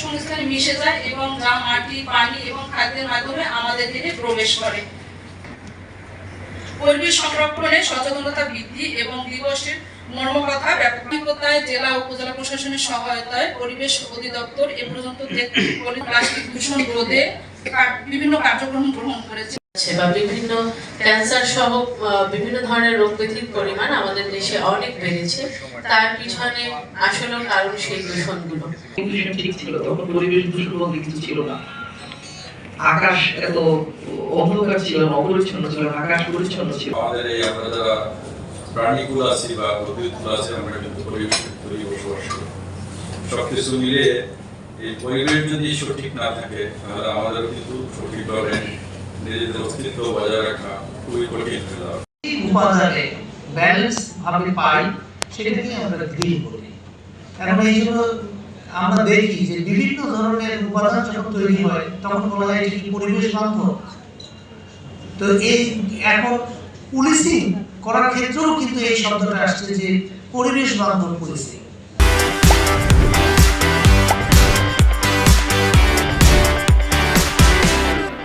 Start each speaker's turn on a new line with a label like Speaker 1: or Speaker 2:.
Speaker 1: সঙ্গে মিশে যায় এবং যা মাটি, পানি এবং খাদ্যের মাধ্যমে আমাদের দেহে প্রবেশ করে। পরিবেশ সংরক্ষণে সচেতনতা বৃদ্ধি এবং দিবসের মর্মকথা, ব্যাপকতায় জেলা উপজেলা প্রশাসনের সহায়তায় পরিবেশ অধিদপ্তর এ পর্যন্ত প্লাস্টিক দূষণ রোধে বিভিন্ন কার্যক্রম গ্রহণ করেছে।
Speaker 2: বা বিভিন্ন ক্যান্সার সহ বিভিন্ন ধরনের রোগ ব্যাধির পরিমাণ আমাদের দেশে অনেক বেড়েছে। তার পিছনে আসলে কারণ সেই দূষণগুলো।
Speaker 3: ছিল তখন পরিবেশ দূষণ বলতে কিছু ছিল না। আকাশ এত অন্ধকার ছিল না অপরিচ্ছন্ন ছিল না আকাশ পরিচ্ছন্ন ছিল।
Speaker 4: আমাদের এই আমরা যারা প্রাণীগুলো আছি বা উদ্ভিদগুলো আছে আমরা কিন্তু ভিতরেই বসবাস করি সবকিছু মিলে এই পরিবেশ যদি সঠিক না থাকে তাহলে আমাদের কিন্তু সঠিকভাবে নিজেদের অস্তিত্ব বজায় রাখা খুবই কঠিন হয়ে
Speaker 5: উপাদানে ব্যালেন্স পাই আমরা কারণ এই আমরা দেখি যে বিভিন্ন ধরনের উপাদান যখন তৈরি হয়, তখন বলা হয় এটি পরিবেশ বান্ধব। তো এই এখন পুলিশিং করার ক্ষেত্রেও কিন্তু এই শব্দটা আসছে যে পরিবেশ বান্ধব পুলিশিং